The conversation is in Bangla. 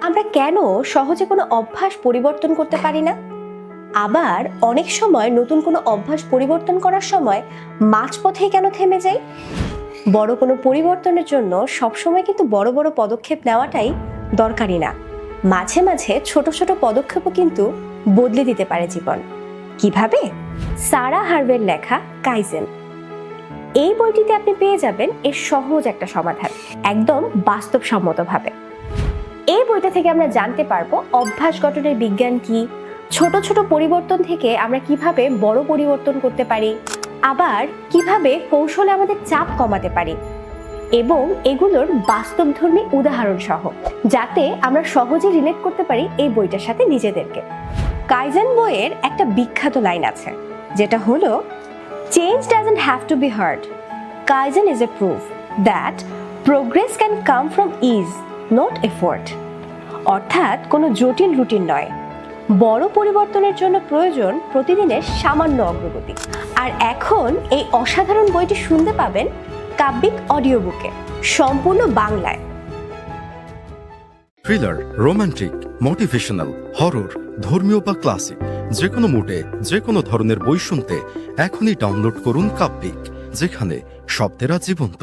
আমরা কেন সহজে কোনো অভ্যাস পরিবর্তন করতে পারি না? আবার অনেক সময় নতুন কোনো অভ্যাস পরিবর্তন করার সময় মাঝপথেই কেন থেমে যাই? বড় কোনো পরিবর্তনের জন্য সবসময় কিন্তু বড় বড় পদক্ষেপ নেওয়াটাই দরকারি না। মাঝে মাঝে ছোট ছোট পদক্ষেপও কিন্তু বদলে দিতে পারে জীবন। কীভাবে? সারা হার্ভের লেখা কাইজেন। এই বইটিতে আপনি পেয়ে যাবেন এর সহজ একটা সমাধান, একদম বাস্তবসম্মতভাবে। বইটা থেকে আমরা জানতে পারব অভ্যাস গঠনের বিজ্ঞান কি, ছোট ছোট পরিবর্তন থেকে আমরা কীভাবে বড় পরিবর্তন করতে পারি, আবার কীভাবে কৌশলে আমাদের চাপ কমাতে পারি এবং এগুলোর বাস্তবধর্মী উদাহরণ সহ যাতে আমরা সহজে রিলেট করতে পারি এই বইটার সাথে নিজেদেরকে। কাইজেন বইয়ের একটা বিখ্যাত লাইন আছে, যেটা হলো change doesn't have to be hard kaizen is a proof that progress can come from is not effort অর্থাৎ কোনো জটিল রুটিন নয়। বড় পরিবর্তনের জন্য প্রয়োজন প্রতিদিনের সামান্য অগ্রগতি। আর এখন এই অসাধারণ বইটি শুনতে পাবেন কাব্যিক অডিও বুকে সম্পূর্ণ বাংলায়। থ্রিলার রোমান্টিক মোটিভেশনাল হরর ধর্মীয় বা ক্লাসিক যে কোনো মুডে যে কোনো ধরনের বই শুনতে এখনই ডাউনলোড করুন কাব্যিক, যেখানে শব্দেরা জীবন্ত।